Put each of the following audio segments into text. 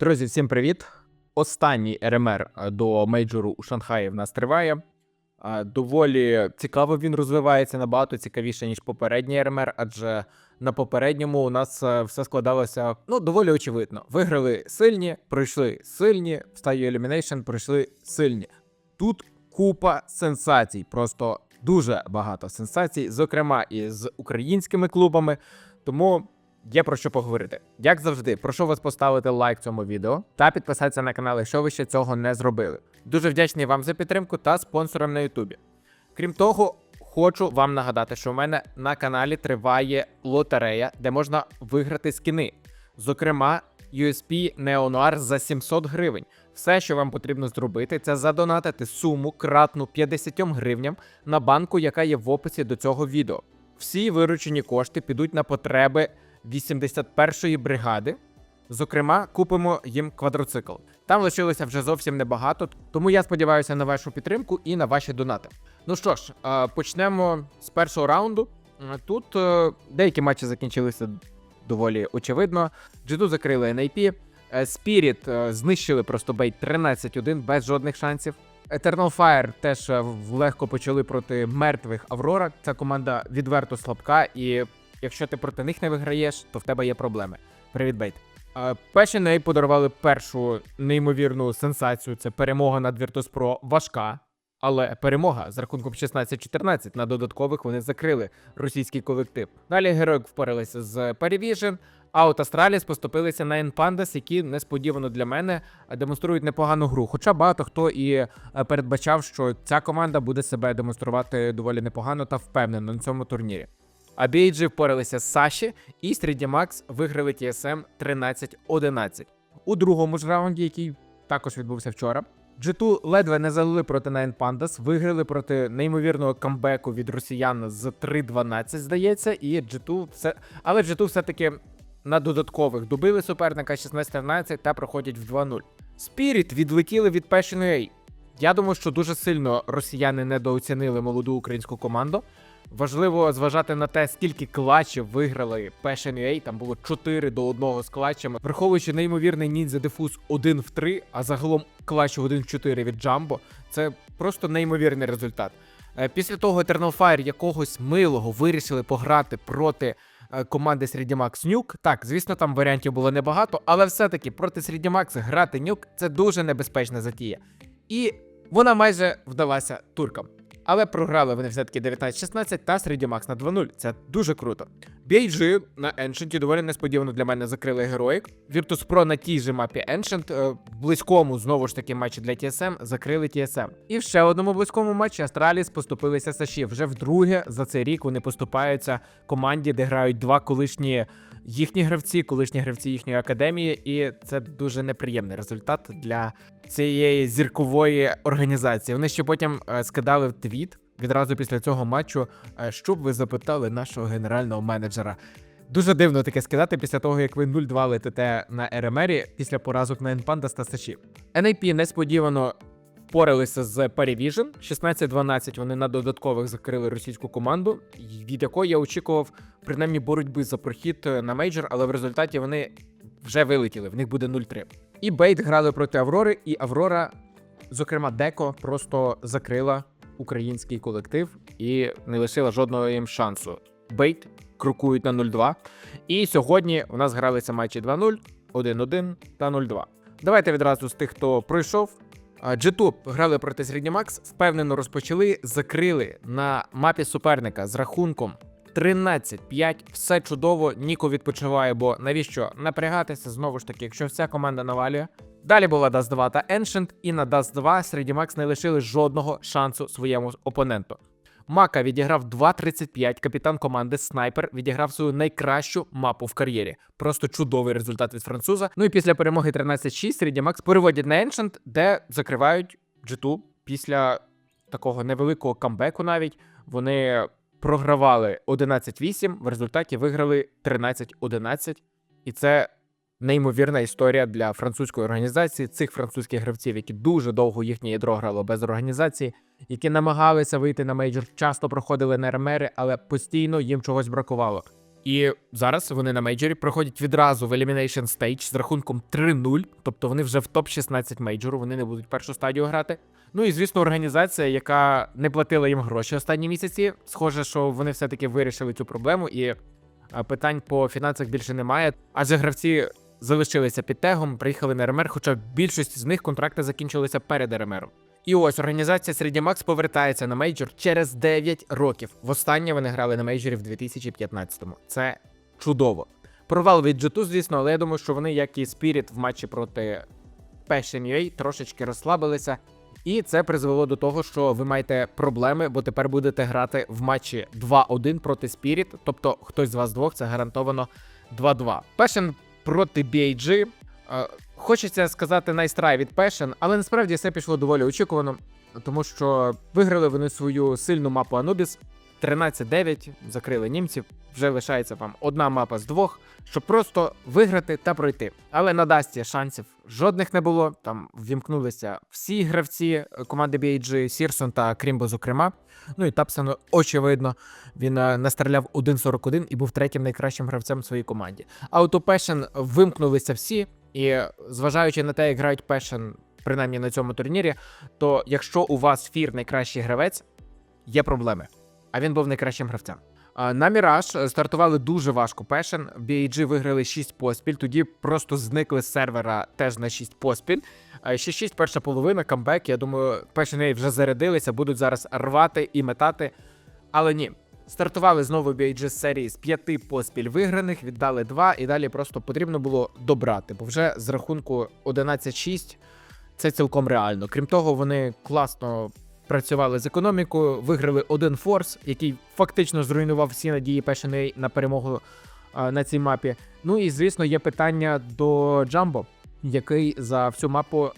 Друзі, всім привіт! Останній РМР до мейджору у Шанхаї в нас триває. Доволі цікаво він розвивається набагато цікавіше, ніж попередній РМР, адже на попередньому у нас е, все складалося ну, доволі очевидно. Виграли сильні, пройшли сильні, в стадію Elimination пройшли сильні. Тут купа сенсацій, просто дуже багато сенсацій, зокрема і з українськими клубами. Тому є про що поговорити. Як завжди, прошу вас поставити лайк цьому відео та підписатися на канал, якщо ви ще цього не зробили. Дуже вдячний вам за підтримку та спонсорам на Ютубі. Крім того, хочу вам нагадати, що в мене на каналі триває лотерея, де можна виграти скіни. Зокрема, USP Neo Noir за 700 гривень. Все, що вам потрібно зробити, це задонатити суму кратну 50 гривням на банку, яка є в описі до цього відео. Всі виручені кошти підуть на потреби 81-ї бригади. Зокрема, купимо їм квадроцикл. Там лишилося вже зовсім небагато, тому я сподіваюся на вашу підтримку і на ваші донати. Ну що ж, е, почнемо з першого раунду. Е, Тут е, деякі матчі закінчилися доволі очевидно. Джиду закрили NIP. Е, знищили просто бейт 13-1 без жодних шансів. Eternal Fire теж легко почали проти мертвих Аврора. Ця команда відверто слабка, і якщо ти проти них не виграєш, то в тебе є проблеми. Привіт, бейт. Неї подарували першу неймовірну сенсацію. Це перемога над Virtus.pro важка. Але перемога з рахунком 16-14 на додаткових вони закрили російський колектив. Далі Героїк впоралися з Parivision, а от Астраліс поступилися на Enpandas, які несподівано для мене демонструють непогану гру. Хоча багато хто і е, передбачав, що ця команда буде себе демонструвати доволі непогано та впевнено на цьому турнірі. А BAG впоралися з Саші, і Макс виграли TSM 13-11. У другому ж раунді, який також відбувся вчора, G2 ледве не залили проти Nine Pandas, виграли проти неймовірного камбеку від росіян з 3-12, здається, і G2 все. Але G2 все-таки на додаткових добили суперника 16-13 та проходять в 2-0. Spirit відлетіли від Passion UA. Я думаю, що дуже сильно росіяни недооцінили молоду українську команду. Важливо зважати на те, скільки клатчів виграли Passion UA, там було 4 до 1 з клатчами, враховуючи неймовірний ніндзя дефуз 1 в 3, а загалом клатчів 1 в 4 від Джамбо. Це просто неймовірний результат. Е, Після того Eternal Fire якогось милого вирішили пограти проти е, команди Середньомакс Нюк. Так, звісно, там варіантів було небагато, але все-таки проти Середньомакс грати Нюк це дуже небезпечна затія. І вона майже вдалася туркам. Але програли вони все-таки 19-16 та Середньомакс на 2-0. Це дуже круто. BG на Ancient доволі несподівано для мене закрили героїк. Virtus.pro на тій же мапі е, в близькому знову ж таки матчі для TSM закрили TSM. І в ще одному близькому матчі Астраліс поступилися Саші. Вже вдруге за цей рік вони поступаються команді, де грають два колишні їхні гравці, колишні гравці їхньої академії, і це дуже неприємний результат для цієї зіркової організації. Вони ще потім е, скидали в твіт відразу після цього матчу, е, щоб ви запитали нашого генерального менеджера. Дуже дивно таке скидати після того, як ви 0-2 летите на РМРі після поразок на Енпандас та Саші. NAP несподівано впоралися з Parivision. 16-12 вони на додаткових закрили російську команду, від якої я очікував принаймні боротьби за прохід е, на мейджор, але в результаті вони вже вилетіли. В них буде 0-3. І Бейт грали проти Аврори, і Аврора, зокрема, Деко, просто закрила український колектив і не лишила жодного їм шансу. Бейт крокують на 0-2. І сьогодні у нас гралися матчі 2-0, 1-1 та 0-2. Давайте відразу з тих, хто пройшов. А, G2 грали проти Середньомакс, впевнено розпочали, закрили на мапі суперника з рахунком 13-5. Все чудово, Ніко відпочиває, бо навіщо напрягатися знову ж таки, якщо вся команда навалює. Далі була Dust 2 та Ancient, і на Dust 2 Середнімакс не лишили жодного шансу своєму опоненту. Мака відіграв 2.35, капітан команди Снайпер відіграв свою найкращу мапу в кар'єрі. Просто чудовий результат від француза. Ну і після перемоги 13-6 Середнімакс переводять на Ancient, де закривають G2 після такого невеликого камбеку навіть. Вони програвали 11-8, в результаті виграли 13-11. І це неймовірна історія для французької організації, цих французьких гравців, які дуже довго їхнє ядро грало без організації, які намагалися вийти на мейджор, часто проходили на РМРи, але постійно їм чогось бракувало. І зараз вони на мейджорі проходять відразу в Elimination Stage з рахунком 3-0, тобто вони вже в топ-16 мейджору, вони не будуть першу стадію грати. Ну і звісно, організація, яка не платила їм гроші останні місяці. Схоже, що вони все-таки вирішили цю проблему, і питань по фінансах більше немає. Адже гравці залишилися під тегом, приїхали на РМР, хоча більшість з них контракти закінчилися перед РМРом. І ось організація Середньомакс повертається на мейджор через 9 років. Востаннє вони грали на мейджорі в 2015-му. Це чудово. Провал від G2, звісно, але я думаю, що вони, як і Spirit в матчі проти Passion UA, трошечки розслабилися. І це призвело до того, що ви маєте проблеми, бо тепер будете грати в матчі 2-1 проти Spirit, тобто хтось з вас двох це гарантовано 2-2. Passion проти BAG. Е, Хочеться сказати найстрай від Passion, але насправді все пішло доволі очікувано, тому що виграли вони свою сильну мапу Anubis 13-9, закрили німців. Вже лишається вам одна мапа з двох, щоб просто виграти та пройти. Але на Дасті шансів жодних не було. Там ввімкнулися всі гравці команди BAG, Сірсон та Крімбо, зокрема. Ну і Тапсон, очевидно, він е, настріляв 1.41 і був третім найкращим гравцем в своїй команді. А от у Passion вимкнулися всі, і зважаючи на те, як грають Passion, принаймні на цьому турнірі, то якщо у вас фір найкращий гравець, є проблеми. А він був найкращим гравцем. На Міраж стартували дуже важко Passion. BAG виграли 6 поспіль, тоді просто зникли з сервера теж на 6 поспіль. Ще 6 перша половина, камбек. Я думаю, Passion вже зарядилися, будуть зараз рвати і метати. Але ні. Стартували знову BAG з серії з п'яти поспіль виграних, віддали два, і далі просто потрібно було добрати, бо вже з рахунку 11-6 це цілком реально. Крім того, вони класно працювали з економікою, виграли один форс, який фактично зруйнував всі надії Passion на перемогу на цій мапі. Ну і звісно, є питання до Джамбо, який за всю мапу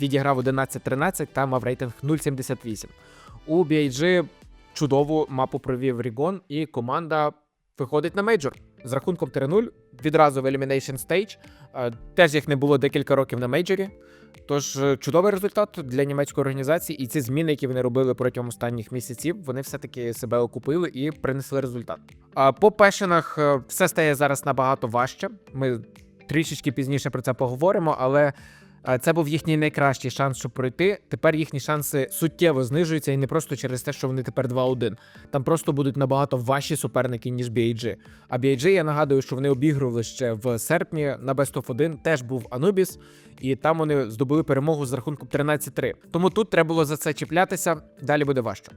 відіграв 11-13 та мав рейтинг 0.78. У BIG чудову мапу провів Рігон, і команда виходить на мейджор з рахунком 3-0 відразу в Elimination Stage. Теж їх не було декілька років на мейджорі. Тож е, чудовий результат для німецької організації, і ці зміни, які вони робили протягом останніх місяців, вони все-таки себе окупили і принесли результат. А по пешенах е, все стає зараз набагато важче. Ми трішечки пізніше про це поговоримо, але. Це був їхній найкращий шанс, щоб пройти. Тепер їхні шанси суттєво знижуються і не просто через те, що вони тепер 2-1. Там просто будуть набагато важчі суперники, ніж BAG. А BAG, я нагадую, що вони обігрували ще в серпні на Best of 1, теж був Anubis, і там вони здобули перемогу з рахунком 13-3. Тому тут треба було за це чіплятися, далі буде важче.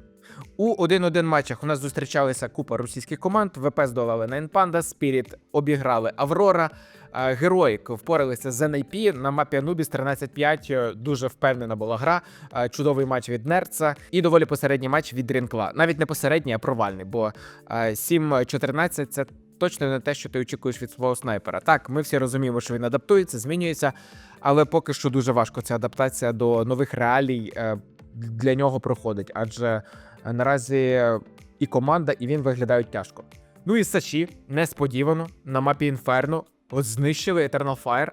У 1-1 матчах у нас зустрічалися купа російських команд. ВП здолали Nine Panda, Spirit обіграли Аврора. Героїк впоралися з NIP на мапі Anubis 13-5. е, Дуже впевнена була гра. Чудовий матч від Нерца і доволі посередній матч від Рінкла. Навіть не посередній, а провальний, бо е, 7-14 це точно не те, що ти очікуєш від свого снайпера. Так, ми всі розуміємо, що він адаптується, змінюється, але поки що дуже важко ця адаптація до нових реалій е, для нього проходить, адже е, наразі і команда, і він виглядають тяжко. Ну і Сачі несподівано на мапі Інферно от знищили Eternal Fire.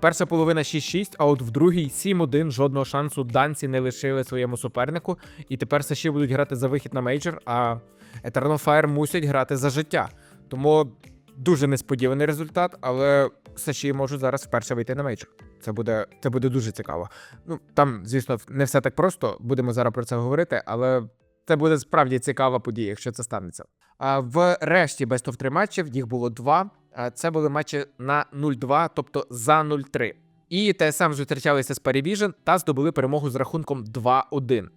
Перша половина 6-6, а от в другій 7-1 жодного шансу данці не лишили своєму супернику. І тепер Саші будуть грати за вихід на мейджор, а Eternal Fire мусять грати за життя. Тому дуже несподіваний результат, але Саші можуть зараз вперше вийти на мейджор. Це буде, це буде дуже цікаво. Ну там, звісно, не все так просто. Будемо зараз про це говорити, але це буде справді цікава подія, якщо це станеться. А в решті Best of 3 матчів їх було два. А Це були матчі на 0-2, тобто за 0-3. І ТСМ зустрічалися з Парібіжен та здобули перемогу з рахунком 2-1.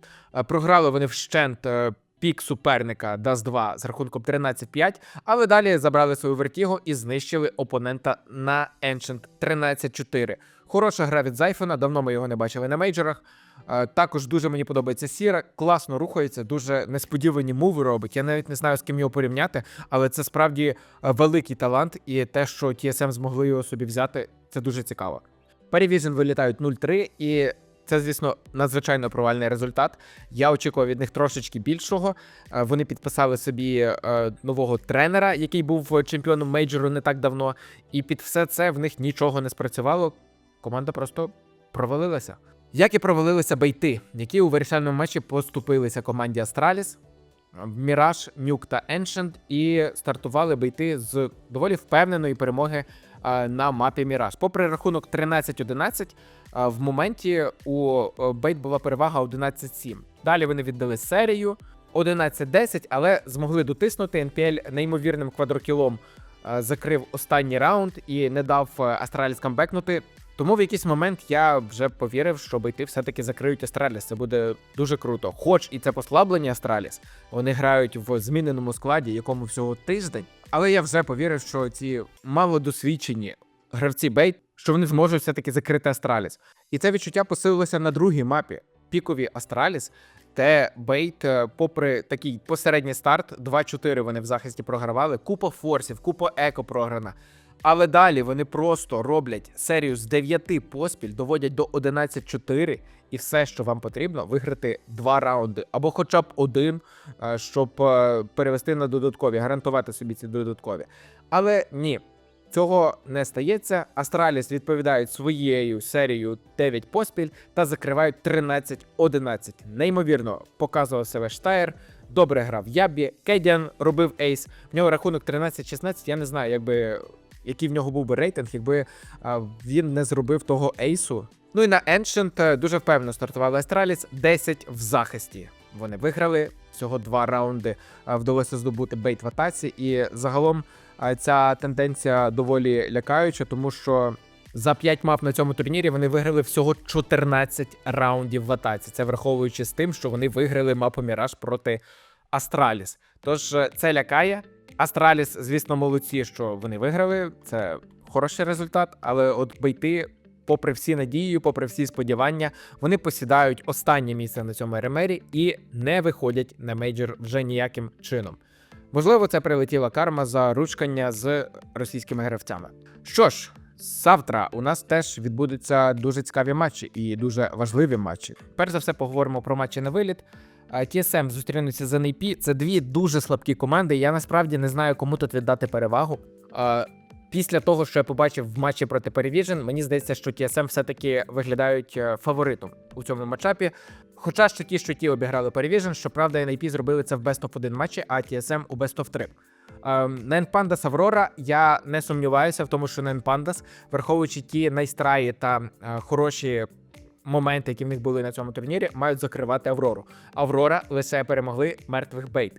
Програли вони вщент е, пік суперника Dust 2 з рахунком 13-5, але далі забрали свою вертігу і знищили опонента на Ancient 13-4. Хороша гра від Зайфона, давно ми його не бачили на мейджорах. Е, Також дуже мені подобається Сіра, класно рухається, дуже несподівані муви робить. Я навіть не знаю, з ким його порівняти, але це справді е, великий талант, і те, що TSM змогли його собі взяти, це дуже цікаво. Parivision вилітають 0-3, і це, звісно, надзвичайно провальний результат. Я очікував від них трошечки більшого. Е, Вони підписали собі нового тренера, який був чемпіоном мейджору не так давно. І під все це в них нічого не спрацювало. Команда просто провалилася. Як і провалилися бейти, які у вирішальному матчі поступилися команді Астраліс. Міраж, Нюк та Ancient і стартували бейти з доволі впевненої перемоги е, на мапі Міраж. Попри рахунок 13-11, е, в моменті у е, бейт була перевага 11-7. Далі вони віддали серію 11-10, але змогли дотиснути. NPL неймовірним квадрокілом закрив останній раунд і не дав Астраліс камбекнути. Тому в якийсь момент я вже повірив, що бейти все-таки закриють Астраліс. Це буде дуже круто. Хоч і це послаблення Астраліс, вони грають в зміненому складі, якому всього тиждень. Але я вже повірив, що ці малодосвідчені гравці бейт, що вони зможуть все-таки закрити Астраліс. І це відчуття посилилося на другій мапі. Пікові Астраліс, де Бейт, е, попри такий посередній старт, 2-4 вони в захисті програвали, купа форсів, купа еко програна. Але далі вони просто роблять серію з 9 поспіль, доводять до 11-4, і все, що вам потрібно, виграти два раунди або хоча б один, е, щоб е, перевести на додаткові, гарантувати собі ці додаткові. Але ні, цього не стається. Астраліс відповідають своєю серією 9 поспіль та закривають 13-11. Неймовірно показував себе Штайр. Добре грав Ябі, Кедіан робив ейс. В нього рахунок 13-16. Я не знаю, якби який в нього був би рейтинг, якби він не зробив того ейсу. Ну і на Ancient е, дуже впевнено стартували Астраліс 10 в захисті. Вони виграли всього два раунди. Вдалося здобути бейт в атаці, і загалом ця тенденція доволі лякаюча, тому що за 5 мап на цьому турнірі вони виграли всього 14 раундів в атаці. Це враховуючи з тим, що вони виграли мапу Міраж проти Астраліс. Тож е, це лякає. Астраліс, звісно, молодці, що вони виграли. Це хороший результат, але от бейти, попри всі надії, попри всі сподівання, вони посідають останнє місце на цьому РМРі і не виходять на мейджор вже ніяким чином. Можливо, це прилетіла карма за ручкання з російськими гравцями. Що ж, завтра у нас теж відбудуться дуже цікаві матчі і дуже важливі матчі. Перш за все, поговоримо про матчі на виліт. TSM зустрінуться з NAP. Це дві дуже слабкі команди. Я насправді не знаю, кому тут віддати перевагу. Після того, що я побачив в матчі проти Perivision, мені здається, що TSM все-таки виглядають е, фаворитом у цьому матчапі. Хоча що ті, що ті обіграли Perivision, щоправда, NAP зробили це в Best of 1 матчі, а TSM у Best of 3. Нен Пандас Аврора, я не сумніваюся в тому, що Нен Пандас, враховуючи ті найстраї та е, хороші моменти, які в них були на цьому турнірі, мають закривати Аврору. Аврора лише перемогли мертвих бейт.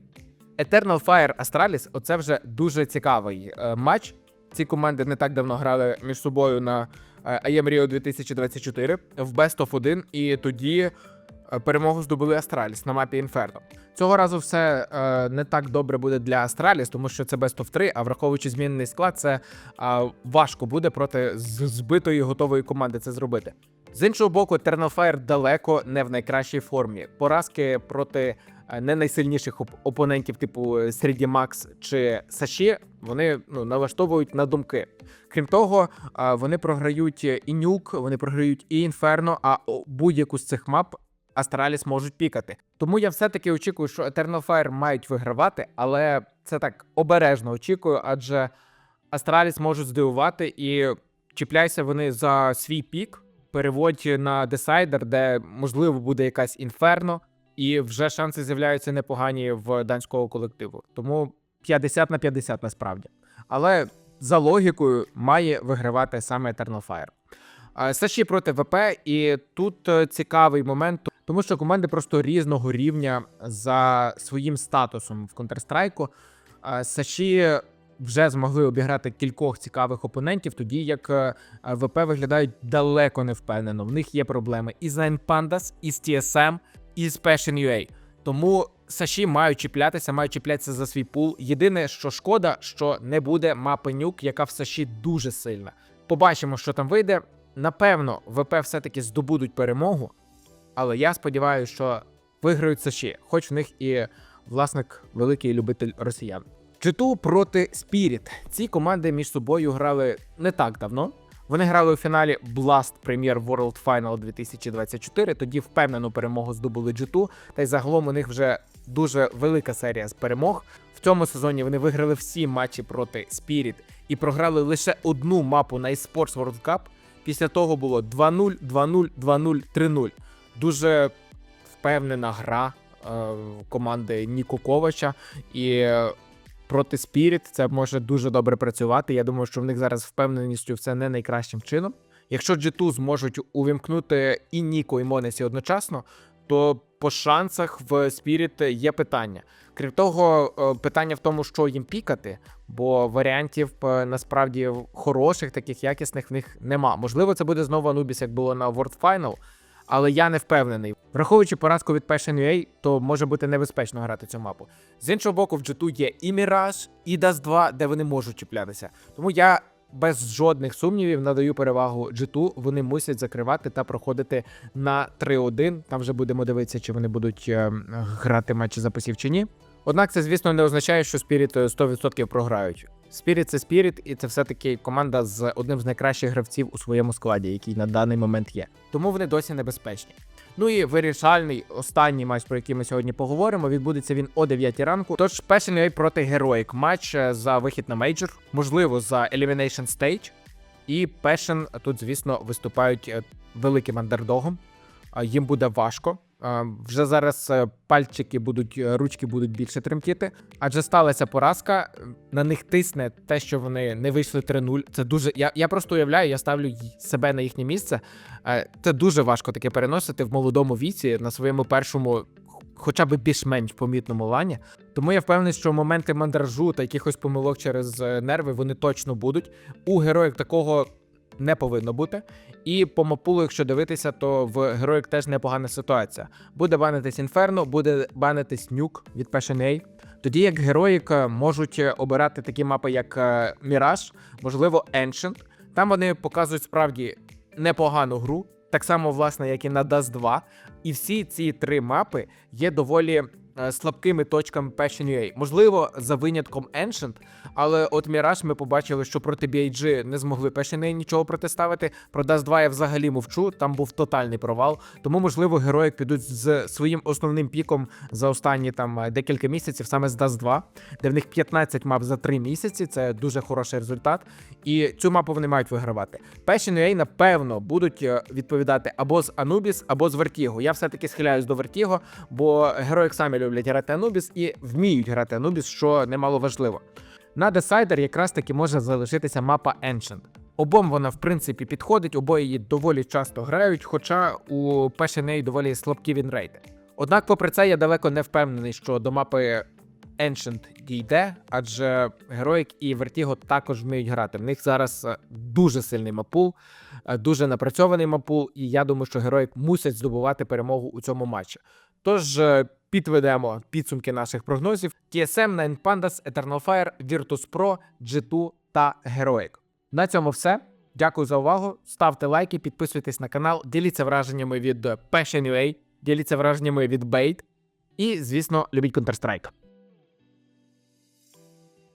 Eternal Fire Astralis – оце вже дуже цікавий е, матч. Ці команди не так давно грали між собою на е, IEM Rio 2024 в Best of 1, і тоді е, перемогу здобули Астраліс на мапі Inferno. Цього разу все е, не так добре буде для Астраліс, тому що це Best of 3, а враховуючи змінений склад, це е, важко буде проти збитої готової команди це зробити. З іншого боку, Fire далеко не в найкращій формі. Поразки проти е, не найсильніших оп- опонентів, типу е, Середі Макс чи Саші, вони ну, налаштовують на думки. Крім того, е, вони програють і Нюк, вони програють і Інферно, а будь-яку з цих мап Астраліс можуть пікати. Тому я все-таки очікую, що Eternal Fire мають вигравати, але це так обережно очікую, адже Астраліс можуть здивувати і чіпляйся вони за свій пік, переводь на десайдер, де можливо буде якась інферно, і вже шанси з'являються непогані в данського колективу. Тому 50 на 50 насправді. Але за логікою має вигравати саме Eternal Fire. Саші проти ВП, і тут е, цікавий момент, тому що команди просто різного рівня за своїм статусом в Counter-Strike. Саші вже змогли обіграти кількох цікавих опонентів, тоді як е, ВП виглядають далеко не впевнено. В них є проблеми і з Nine Pandas, і з TSM, і з Passion UA. Тому Саші мають чіплятися, мають чіплятися за свій пул. Єдине, що шкода, що не буде мапи нюк, яка в Саші дуже сильна. Побачимо, що там вийде. Напевно, ВП все-таки здобудуть перемогу, але я сподіваюся, що виграють Саші, хоч в них і власник великий любитель росіян. G2 проти Spirit. Ці команди між собою грали не так давно. Вони грали у фіналі Blast Premier World Final 2024. Тоді впевнену перемогу здобули G2, та й загалом у них вже дуже велика серія з перемог. В цьому сезоні вони виграли всі матчі проти Spirit і програли лише одну мапу на eSports World Cup. Після того було 2-0, 2-0, 2-0, 3-0. Дуже впевнена гра е, команди Ніко Ковача. І е, проти Spirit це може дуже добре працювати. Я думаю, що в них зараз впевненістю все не найкращим чином. Якщо G2 зможуть увімкнути і Ніко, і Монесі одночасно, то по шансах в Spirit є питання. Крім того, е, питання в тому, що їм пікати, бо варіантів е, насправді хороших, таких якісних в них нема. Можливо, це буде знову Anubis, як було на World Final, але я не впевнений. Враховуючи поразку від Passion UA, то може бути небезпечно грати цю мапу. З іншого боку, в G2 є і Mirage, і Dust 2, де вони можуть чіплятися. Тому я без жодних сумнівів надаю перевагу G2. Вони мусять закривати та проходити на 3-1. Там вже будемо дивитися, чи вони будуть е, грати матчі записів чи ні. Однак це, звісно, не означає, що Spirit 100% програють. Spirit це Spirit, і це все-таки команда з одним з найкращих гравців у своєму складі, який на даний момент є. Тому вони досі небезпечні. Ну і вирішальний останній матч, про який ми сьогодні поговоримо, відбудеться він о 9 ранку. Тож UA проти Heroic матч е, за вихід на мейджор, можливо, за Elimination Stage. І Passion тут, звісно, виступають е, великим андердогом. Їм буде важко. Вже зараз е, пальчики будуть, е, ручки будуть більше тремтіти, адже сталася поразка. На них тисне те, що вони не вийшли 3-0. Це дуже. Я, я просто уявляю, я ставлю себе на їхнє місце. Е, Це дуже важко таке переносити в молодому віці на своєму першому, хоча б більш-менш помітному лані. Тому я впевнений, що моменти мандражу та якихось помилок через нерви вони точно будуть. У героїв такого не повинно бути. І по мапулу, якщо дивитися, то в героїк теж непогана ситуація. Буде банитись Інферно, буде банитись нюк від UA. Тоді як героїк е, можуть е, обирати такі мапи, як е, Mirage, можливо, Ancient. Там вони показують справді непогану гру, так само, власне, як і на Dust 2. І всі ці три мапи є доволі слабкими точками Passion UA. Можливо, за винятком Ancient, але от Mirage ми побачили, що проти BIG не змогли Passion UA нічого протиставити. Про Dust 2 я взагалі мовчу, там був тотальний провал. Тому, можливо, герої підуть з своїм основним піком за останні там е, декілька місяців, саме з Dust 2, де в них 15 мап за 3 місяці. Це дуже хороший результат. І цю мапу вони мають вигравати. Passion UA, напевно, будуть е, відповідати або з Anubis, або з Vertigo. Я все-таки схиляюсь до Vertigo, бо герої самі люблять грати Anubis і вміють грати Anubis, що немало важливо. На Decider якраз таки може залишитися мапа Ancient. Обом вона, в принципі, підходить, обоє її доволі часто грають, хоча у Passion UA доволі слабкі вінрейти. Однак, попри це, я далеко не впевнений, що до мапи Ancient дійде, адже Героїк і Vertigo також вміють грати. В них зараз е, дуже сильний мапул, е, дуже напрацьований мапул, і я думаю, що Героїк мусять здобувати перемогу у цьому матчі. Тож е, підведемо підсумки наших прогнозів: TSM, Nine Pandas, Eternal Fire, Virtus Pro, G2 та Героїк. На цьому все. Дякую за увагу. Ставте лайки, підписуйтесь на канал, діліться враженнями від Passion UA, діліться враженнями від Bait. І, звісно, любіть Counter-Strike.